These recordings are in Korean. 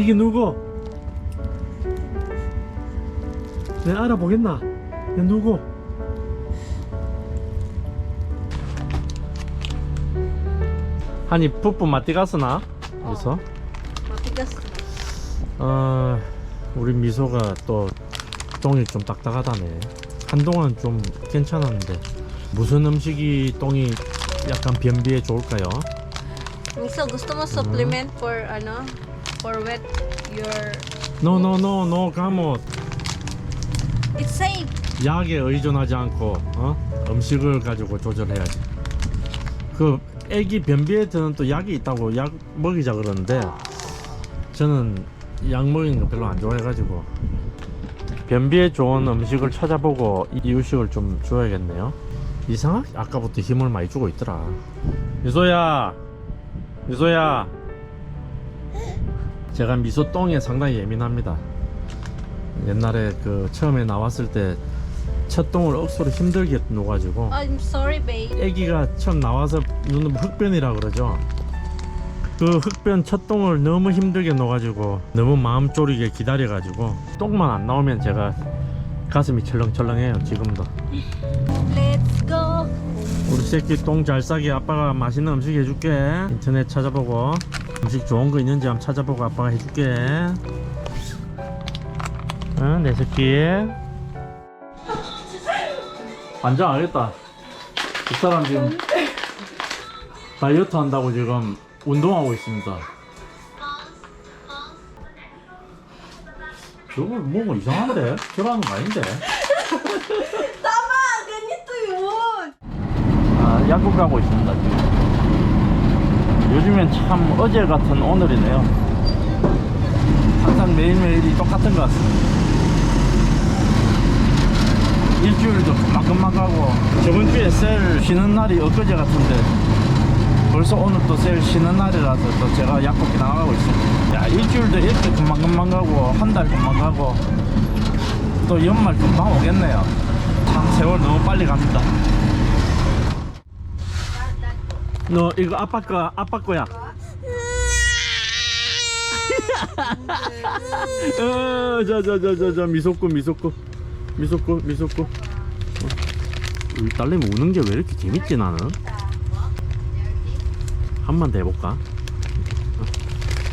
이게 누구? 내 알아보겠나? 얘 누구? 아니 푸푸 마띠가스나? 그래서 Matigas. 어 우리 미소가 또 똥이 좀 딱딱하다네 한동안 좀 괜찮았는데 무슨 음식이 똥이 약간 변비에 좋을까요? Miso, gusto mo supplement for ano? For wet your... 노노노노 감옷 It's safe. 약에 의존하지 않고 어? 음식을 가지고 조절해야지. 그 애기 변비에 드는 또 약이 있다고 약 먹이자 그러는데 저는 약 먹이는 거 별로 안 좋아해가지고 변비에 좋은 음식을 찾아보고 이유식을 좀 줘야겠네요. 이상하게 아까부터 힘을 많이 주고 있더라. 미소야, 미소야. 제가 미소 똥에 상당히 예민합니다. 옛날에 그 처음에 나왔을 때 첫 똥을 억수로 힘들게 놓가지고 I'm sorry, babe. 아기가 처음 나와서 누는 흑변이라 그러죠. 그 흑변 첫 똥을 너무 힘들게 놓가지고 너무 마음 졸이게 기다려가지고 똥만 안 나오면 제가 가슴이 철렁철렁해요 지금도. Let's go. 우리 새끼 똥 잘 싸게 아빠가 맛있는 음식 해줄게. 인터넷 찾아보고 음식 좋은 거 있는지 한번 찾아보고 아빠가 해줄게. 응, 내 새끼. 완전 알겠다. 이 사람 지금 다이어트 한다고 지금 운동하고 있습니다. 저거 뭔가 이상한데? 저라는 거 아닌데? 아, 약국 가고 있습니다. 지금. 요즘엔 참 어제 같은 오늘이네요. 항상 매일매일이 똑같은 것 같습니다. 일주일도 금방금방 가고 저번 주에 셀 쉬는 날이 엊그제 같은데 벌써 오늘 또 셀 쉬는 날이라서 또 제가 약국에 나가고 있습니다. 야 일주일도 이렇게 금방금방 가고 한 달 금방 가고 또 연말 금방 오겠네요. 참 세월 너무 빨리 갑니다. 너 이거 아빠 거 아빠 거야. 어, 저저저저저 미소꾸 미소꾸 미소꾸 미소꾸. 어. 우리 딸내미 우는 게 왜 이렇게 재밌지 나는? 한 번 더 해볼까?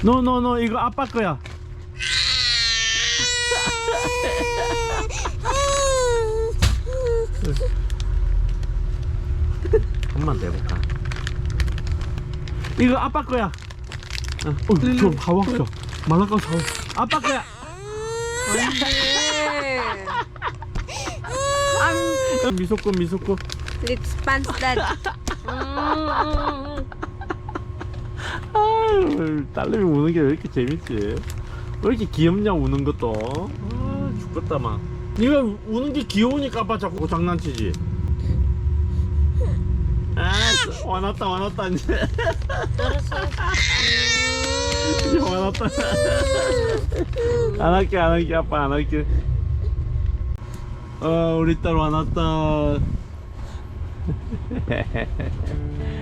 너너너 이거 아빠 거야. 한번 더 해볼까? 이거 아빠 거야. 어, 저 가왔어. 말라가 사. 아빠 거야. That. Mm. 아유, 딸내미 우는 게 왜 이렇게 재밌지? 왜 이렇게 귀엽냐 우는 것도? 아, 죽겠다 막. 네가 우는 게 귀여우니까 아빠 자꾸 장난치지. 아, 화났다 화났다 이제. 이제 화났다. 안 할게 안 할게 아빠 안 할게. 어 우리 딸 화났다.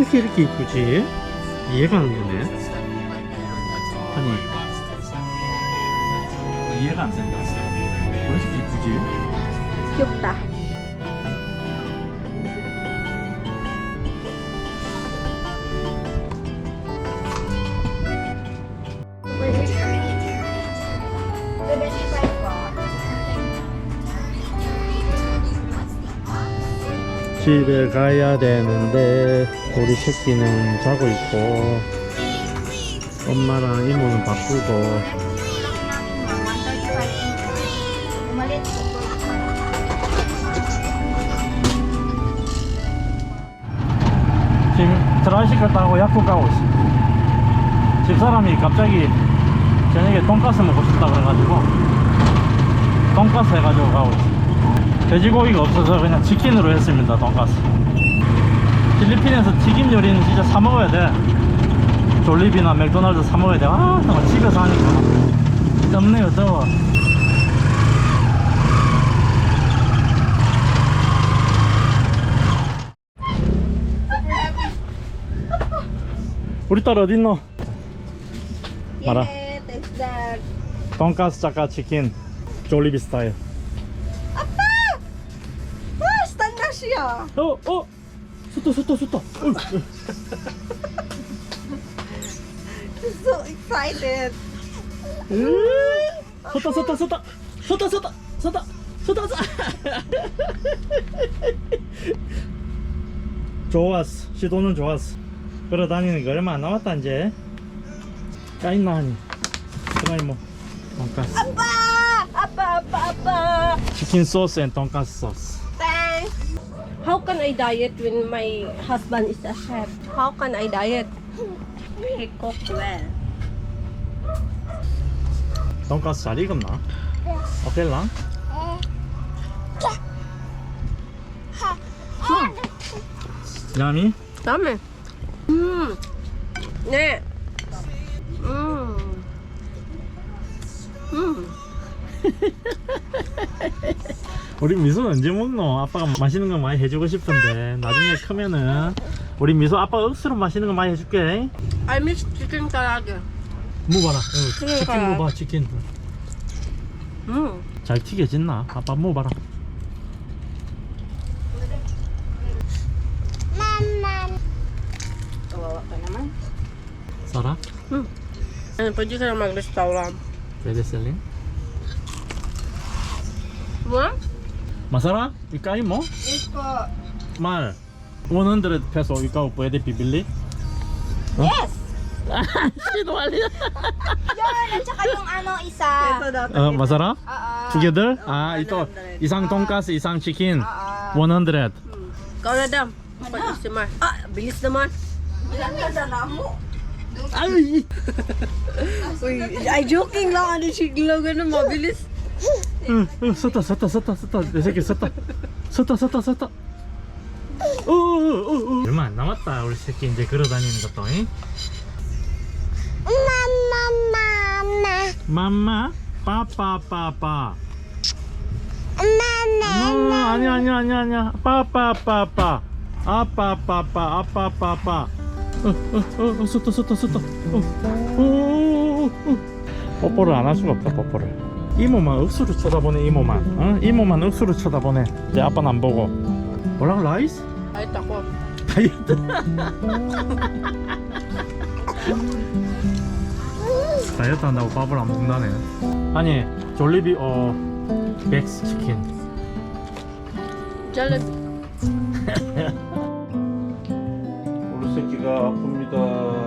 어떻게 이렇게 이쁘지? 이해가 안 되네. 아니, 이해가 안 된다. 왜 이렇게 이쁘지? 귀엽다. 집에 가야 되는데 우리 새끼는 자고 있고 엄마랑 이모는 바쁘고. 지금 트라이시클 타고 약국 가고 있어. 집사람이 갑자기 저녁에 돈가스 먹고 싶다 그래가지고 돈가스 해가지고 가고 있어 돼지고기가 없어서 그냥 치킨으로 했습니다 돈가스. 필리핀에서 튀김 요리는 진짜 사 먹어야 돼. 졸리비나 맥도날드 사 먹어야 돼아 정말 집에서 하니까. 덥네요 더워. 우리 딸 어딨노? 말아 Yeah, thanks dad. 돈가스 자카 치킨. 졸리비 스타일 siya. 어, 어! 섰다, 섰다, 섰다. 어, He's so excited. 섰다, 섰다, 섰다. 섰다, 섰다, 섰다, 섰다, 섰다. 좋았어. 시도는 좋았어. 걸어 다니는 거 얼마 안 남았다, 이제. 까있나, 하니. 그나이 뭐. 돈가스. Apa! Apa, apa, apa! 치킨 소스 앤 돈가스 소스. Thanks. How can I diet when my husband is a chef? How can I diet? He cook well. 돈가스 잘 익었나? 어땠나? 야미? Dami. Mmm. Ne. Mmm. Mmm. 우리 미소는 언제 먹노? 아빠가 맛있는 거 많이 해주고 싶은데 나중에 크면은 우리 미소 아빠 억수로 맛있는 거 많이 해줄게 I miss chicken karaage. 먹어봐라 어, 그래, 치킨 그래. 먹어봐 치킨 Mmm. 잘 튀겨졌나? 아빠 Kawawa ka naman. 살아? Ano, pwede ka na mag-restaurant. Mo? 마사 라? 이까이 뭐? Yes po. 말100 peso ikaw pwede bibili? Yes! 신호알이야 Yan! At saka yung ano, isa. Ito daw. 어 마사라? Oo. together? 아 ito isang 돈가스 isang 치킨 100 Ikaw na, Dam. Mar. Ah, bilis naman. Ilan ka sa namo? 아이 Uy, ay joking lang. Ano lang ganun, mabilis. 응, 응, 섰다, 섰다, 섰다, 섰다. 내 새끼 섰다. 섰다, 섰다, 섰다. 어, 어, 어, 어. 얼마 안 남았다. 우리 새끼 이제 걸어 다니는 것도. 잉? 맘마, 빠빠빠빠. 음, 아니야, 아니야, 아니야, 아니야. 빠빠빠빠. 아빠빠빠, 아빠빠빠. 어, 어, 어, 어, 섰다, 섰다. 어, 어, 어, 어, 어. 뽀뽀를 안 할 수가 없다, 뽀뽀를. 이모만 억수로 쳐다보네, 이모만. 어? 이모만 억수로 쳐다보네. 내 아빠는 안 보고. 뭐라고, 라이스? Tako. 다이어트. 다이어트 한다고 밥을 안 먹는다네. 아니, 졸리비, 어, 백스 치킨. Jollibee. 우리 새끼가 아픕니다.